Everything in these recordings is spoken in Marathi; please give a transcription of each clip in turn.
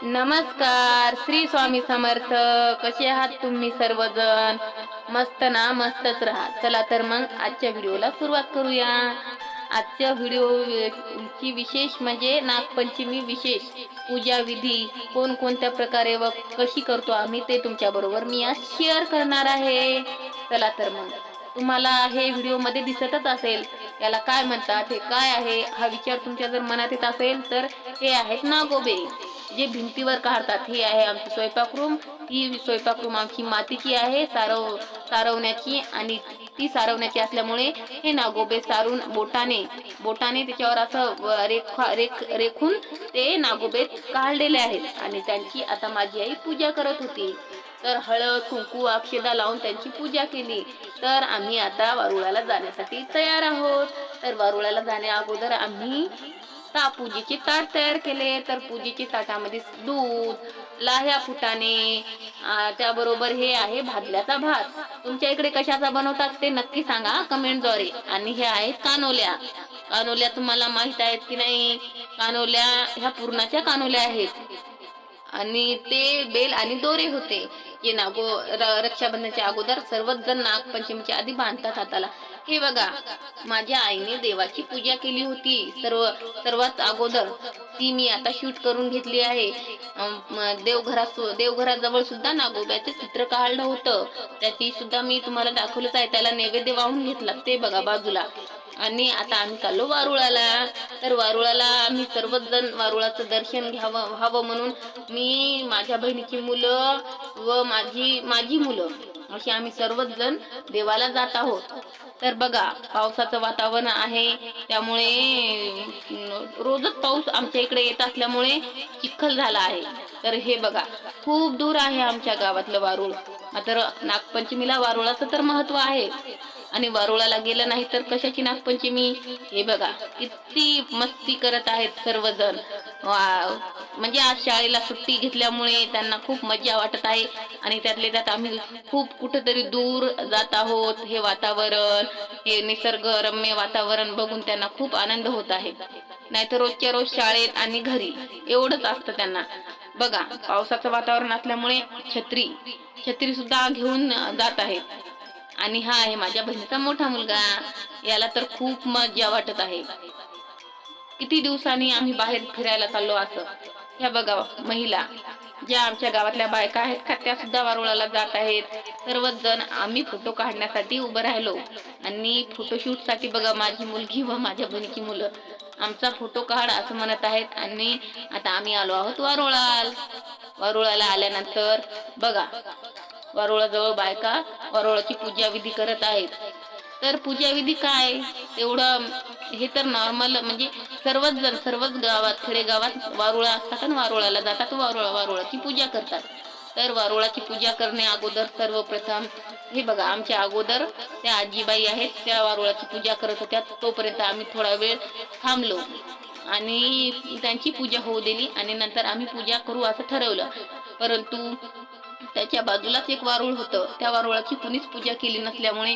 नमस्कार श्री स्वामी समर्थ. कसे आहात तुम्ही सर्वजण? मस्त ना मस्तच राहा. चला तर मग आजच्या व्हिडिओला सुरुवात करूया. आजच्या व्हिडिओ ची विशेष म्हणजे नागपंचमी विशेष. पूजा विधी कोणकोणत्या प्रकारे व कशी करतो आम्ही ते तुमच्या बरोबर मी आज शेअर करणार आहे. चला तर मग. तुम्हाला हे व्हिडिओमध्ये दिसतच असेल. याला काय म्हणतात हे काय आहे? हा विचार तुमच्या जर मनात येत असेल तर हे आहेत नागोबे. जे भिंतीवर काढतात हे आहे आमची स्वयंपाक रूम ही स्वयंपाक रूम आमची मातीची आहे सारव सारवण्याची आणि ती सारवण्याची असल्यामुळे हे नागोबे सारून बोटाने बोटाने त्याच्यावर असं व- रेखा रेख रेखून ते नागोबे काढलेले आहेत. आणि त्यांची आता माझी आई पूजा करत होती. तर हळद कुंकू अक्षदा लावून त्यांची पूजा केली. तर आम्ही आता वारुळाला जाण्यासाठी तयार आहोत. तर वारुळाला जाण्या अगोदर आम्ही ता पूजेची ताट तयार केले तर पूजेची ताटामध्ये दूध लाह्या फुटाणे त्याबरोबर हे आहे भाजल्याचा भात. तुमच्या इकडे कशाचा बनवतात ते नक्की सांगा कमेंटद्वारे. आणि हे आहेत कानोल्या. कानोल्या तुम्हाला माहीत आहेत की नाही? कानोल्या ह्या पूर्णाच्या कानोल्या आहेत. आणि ते बेल आणि दोरे होते. ये नागो रक्षाबंधनाच्या अगोदर सर्वच जण नागपंचमीच्या आधी बांधतात हाताला. हे बघा माझ्या आईने देवाची पूजा केली होती. सर्व सर्वात अगोदर ती मी आता शूट करून घेतली आहे. देवघरात देवघराजवळ सुद्धा नागोब्याचे चित्र काढलं होतं. त्याची सुद्धा मी तुम्हाला दाखवलंच आहे. त्याला नैवेद्य वाहून घेतला ते बघा बाजूला. आणि आता आम्ही चाललो वारुळाला. तर वारुळाला आम्ही सर्वच जण वारुळाचं दर्शन घ्यावं व्हावं म्हणून मी माझ्या बहिणीची मुलं व माझी माझी मुलं अशी आम्ही सर्वच जण देवाला जात आहोत. तर बघा पावसाचं वातावरण आहे. त्यामुळे रोजच पाऊस आमच्या इकडे येत असल्यामुळे चिखल झाला आहे. तर हे बघा खूप दूर आहे आमच्या गावातलं वारुळ. मात्र नागपंचमीला वारुळाचं तर महत्त्व आहे. आणि वारुळाला गेलं नाही तर कशाची नागपंचमी? हे बघा किती मस्ती करत आहेत सर्वजण. वा- म्हणजे आज शाळेला सुट्टी घेतल्यामुळे त्यांना खूप मजा वाटत आहे. आणि त्यातले त्यात आम्ही खूप कुठेतरी दूर जात आहोत. हे वातावरण हे निसर्गरम्य वातावरण बघून त्यांना खूप आनंद होत आहे. नाहीतर रोजच्या रोज शाळेत आणि घरी एवढंच असतं त्यांना. बघा पावसाचं वातावरण असल्यामुळे छत्री छत्री सुद्धा घेऊन जात आहेत आणि हा आहे माझ्या बहिणीचा मोठा मुलगा. याला तर खूप मजा वाटत आहे. किती दिवसांनी आम्ही बाहेर फिरायला चाललो असं? ह्या बघा महिला. ज्या आमच्या गावातल्या बायका आहेत का त्या सुद्धा वारुळाला जात आहेत. सर्वच जण आम्ही फोटो काढण्यासाठी उभं राहिलो. आणि फोटोशूटसाठी बघा माझी मुलगी व माझ्या बहिणीची मुलं. आमचा फोटो काढ असं म्हणत आहेत. आणि आता आम्ही आलो आहोत वारुळाल. वारुळाला आल्यानंतर बघा वारुळाजवळ बायका वारुळाची पूजा विधी करत आहेत. तर पूजा विधी काय? तेवढं हे तर नॉर्मल म्हणजे सर्वच जण सर्वच गावात खेडेगावात वारुळा असतात आणि वारुळाला जातात. वारुळा वारुळाची पूजा करतात. तर वारुळाची पूजा करणे अगोदर सर्वप्रथम हे बघा आमच्या अगोदर त्या आजीबाई आहेत त्या वारुळाची पूजा करत होत्या. तोपर्यंत आम्ही थोडा वेळ थांबलो आणि त्यांची पूजा होऊ दिली आणि नंतर आम्ही पूजा करू असं ठरवलं. परंतु त्याच्या बाजूलाच एक वारुळ होतं. त्या वारुळाची कुणीच पूजा केली नसल्यामुळे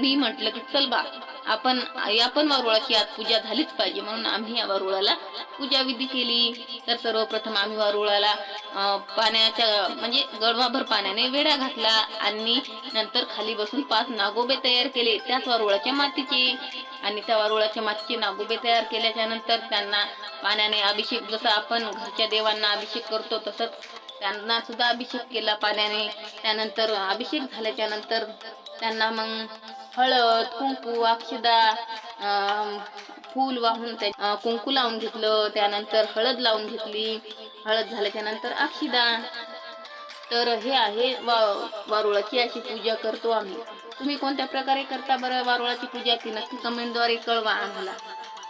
मी म्हटलं की चल बा आपण या पण वारुळाची आज पूजा झालीच पाहिजे. म्हणून आम्ही या वारुळाला पूजा विधी केली. तर सर्वप्रथम आम्ही वारुळाला पाण्याच्या म्हणजे गडवाभर पाण्याने वेढा घातला आणि नंतर खाली बसून पाच नागोबे तयार केले त्याच वारुळाच्या मातीचे. आणि त्या वारुळाच्या मातीचे नागोबे तयार केल्याच्यानंतर त्यांना पाण्याने अभिषेक जसं आपण घरच्या देवांना अभिषेक करतो तसंच त्यांना सुद्धा अभिषेक केला पाण्याने. त्यानंतर अभिषेक झाल्याच्यानंतर त्यांना मग हळद कुंकू अक्षदा फूल वाहून त्या कुंकू लावून घेतलं त्यानंतर हळद लावून घेतली. हळद झाल्याच्यानंतर अक्षिदा. तर हे आहे वा वारुळाची अशी पूजा करतो आम्ही. तुम्ही कोणत्या प्रकारे करता बरं वारुळाची पूजा ती नक्की कमेंटद्वारे कळवा आम्हाला.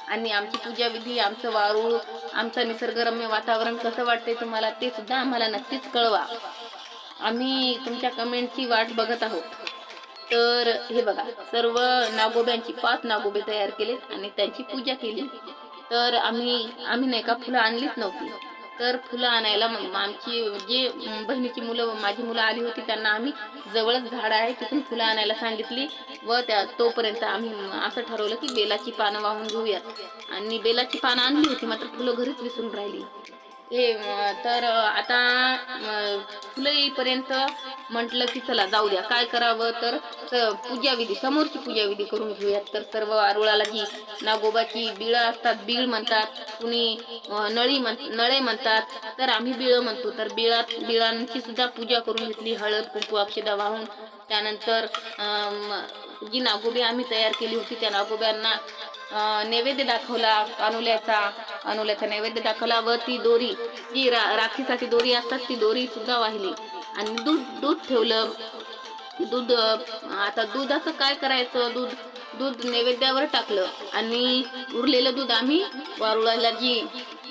आणि आमची पूजा विधी आमचं वारूळ आमचं निसर्गरम्य वातावरण कसं वाटतंय तुम्हाला ते सुद्धा आम्हाला नक्कीच कळवा. आम्ही तुमच्या कमेंटची वाट बघत आहोत. तर हे बघा सर्व नागोब्यांची पाच नागोबे तयार केलेत आणि त्यांची पूजा केली. तर आम्ही आम्ही नाही का फुलं आणलीच नव्हती. तर फुलं आणायला मग आमची जे बहिणीची मुलं माझी मुलं आली होती त्यांना आम्ही जवळच झाड आहे तिथून फुलं आणायला सांगितली व त्या तोपर्यंत आम्ही असं ठरवलं की बेलाची पानं वाहून घेऊयात. आणि बेलाची पानं आणली होती मात्र फुलं घरीच विसरून राहिली. हे तर आता फुलं येईपर्यंत म्हटलं की चला जाऊ द्या. काय करावं तर पूजाविधी समोरची पूजाविधी करून घेऊयात. तर सर्व आरुळाला जी नागोबाची बिळं असतात बीळ म्हणतात कुणी नळी म्हण नळे म्हणतात तर आम्ही बिळं म्हणतो. तर बिळात बिळांची सुद्धा पूजा करून घेतली. हळद कुंकू अक्षदा वाहून. त्यानंतर जी नागोबी आम्ही तयार केली होती त्या नागोब्यांना नैवेद्य दाखवला अनुल्याचा अनुल्याचा नैवेद्य दाखवला व ती दोरी जी रा राखीसाठी दोरी असतात ती दोरी सुद्धा वाहिली. आणि दूध दूध ठेवलं. दूध आता दुधाचं काय करायचं? दूध दूध नैवेद्यावर टाकलं. आणि उरलेलं दूध आम्ही वारुळाला जी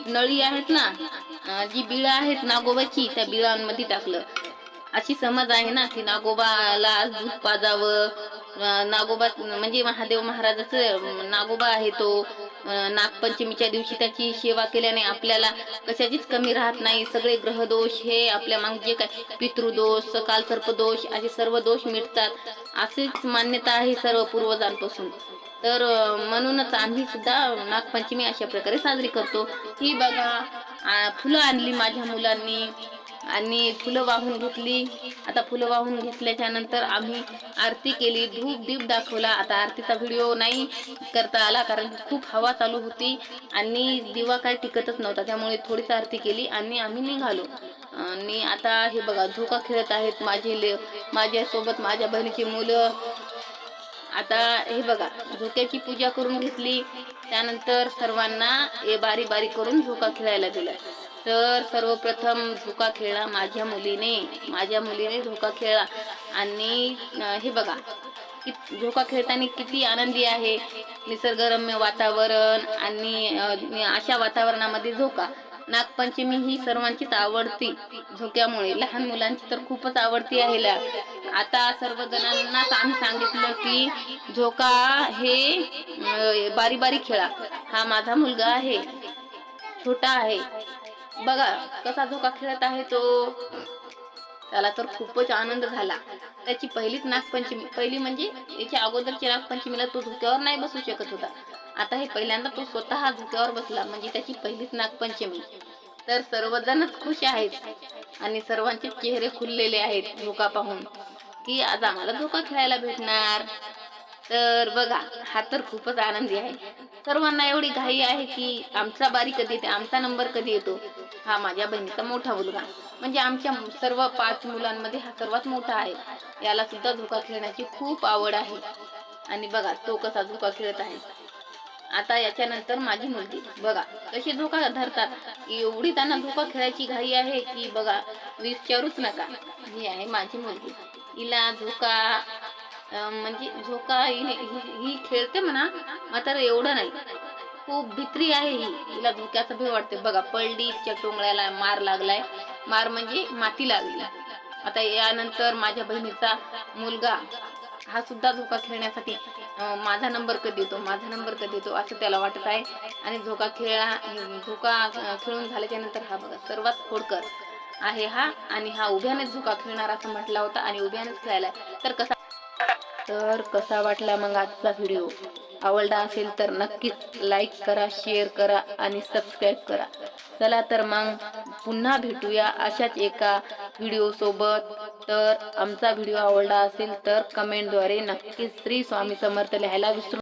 नळी आहेत ना जी बिळं आहेत नागोबाची त्या बिळांमध्ये टाकलं. अशी समज आहे ना की नागोबाला आज दूध पाजावं नागोबा म्हणजे महादेव महाराजाचं नागोबा आहे तो नागपंचमीच्या दिवशी त्याची सेवा केल्याने आपल्याला कशाचीच कमी राहत नाही. सगळे ग्रहदोष हे आपल्या माग जे काय पितृदोष सकाल सर्पदोष असे सर्व दोष मिटतात. अशीच मान्यता आहे सर्व पूर्वजांपासून. तर म्हणूनच आम्ही सुद्धा नागपंचमी अशा प्रकारे साजरी करतो. ही बघा फुलं आणली माझ्या मुलांनी. आणि फुलं वाहून घेतली आता फुलं वाहून घेतल्याच्या नंतर आम्ही आरती केली. धूप दीप दाखवला. आता आरतीचा व्हिडिओ नाही करता आला कारण खूप हवा चालू होती आणि दिवा काय टिकतच नव्हता. त्यामुळे थोडीच आरती केली आणि आम्ही निघालो. आणि आता हे बघा झोका खेळत आहेत माझे ले माझ्यासोबत माझ्या बहिणीची मुलं. आता हे बघा झोक्याची पूजा करून घेतली. त्यानंतर सर्वांना हे बारी बारी करून झोका खेळायला दिला. तर सर्वप्रथम झोका खेळला माझ्या मुलीने. माझ्या मुलीने झोका खेळला. आणि हे बघा कि झोका खेळताना किती आनंदी आहे. निसर्गरम्य वातावरण आणि अशा वातावरणामध्ये झोका नागपंचमी ही सर्वांचीच आवडती झोक्यामुळे लहान मुलांची तर खूपच आवडती आहे. आता आता सर्वजणांनाच आम्ही सांगितलं की झोका हे बारी बारी खेळा. हा माझा मुलगा आहे. छोटा आहे. बघा कसा झोका खेळत आहे तो. त्याला तर खूपच आनंद झाला. त्याची पहिलीच नागपंचमी पहिली म्हणजे याच्या अगोदरची नागपंचमीला तो झोक्यावर नाही बसू शकत होता. आता हे पहिल्यांदा तो स्वतः झोक्यावर बसला म्हणजे त्याची पहिलीच नागपंचमी. तर सर्वजणच खुश आहेत आणि सर्वांचे चेहरे खुललेले आहेत झोका पाहून की आज आम्हाला धोका खेळायला भेटणार. तर बघा हा तर खूपच आनंदी आहे. सर्वांना एवढी घाई आहे की आमचा बारी कधी येते आमचा नंबर कधी येतो? हा माझ्या बहिणीचा मोठा मुलगा. म्हणजे आमच्या सर्व पाच मुलांमध्ये हा सर्वात मोठा आहे. याला सुद्धा झोका खेळण्याची खूप आवड आहे. आणि बघा तो कसा झोका खेळत आहे. आता याच्यानंतर माझी मुलगी. बघा कशी धोका धरतात. एवढी त्यांना धोका खेळायची घाई आहे की बघा विचारूच नका. ही आहे माझी मुलगी. हिला धोका म्हणजे झोका हिने- ही ही खेळते म्हणा मात्र एवढं नाही. खूप भित्री आहे ही. हिला धोक्याचं भी वाटते बघा पडली तिच्या टोंगळ्याला मार लागलाय. मार म्हणजे माती लागली. आता यानंतर माझ्या बहिणीचा मुलगा हा सुद्धा झोका खेळण्यासाठी माझा नंबर कधी येतो माझा नंबर कधी येतो असं त्याला वाटत आहे. आणि झोका खेळा झोका खेळून झाल्याच्यानंतर हा बघा सर्वात खोडकर आहे हा. आणि हा उभ्यानेच झोका खेळणार असं म्हटला होता आणि उभ्यानेच खेळायला तर कसा तर कसा वाटला मग आजचा व्हिडिओ? आवडला असेल तर नक्कीच लाईक करा शेअर करा आणि सबस्क्राईब करा. चला तर मग पुन्हा भेटूया अशाच एका व्हिडिओसोबत तर आमचा व्हिडिओ आवडला असेल तर कमेंटद्वारे नक्कीच श्री स्वामी समर्थ लिहायला विसरू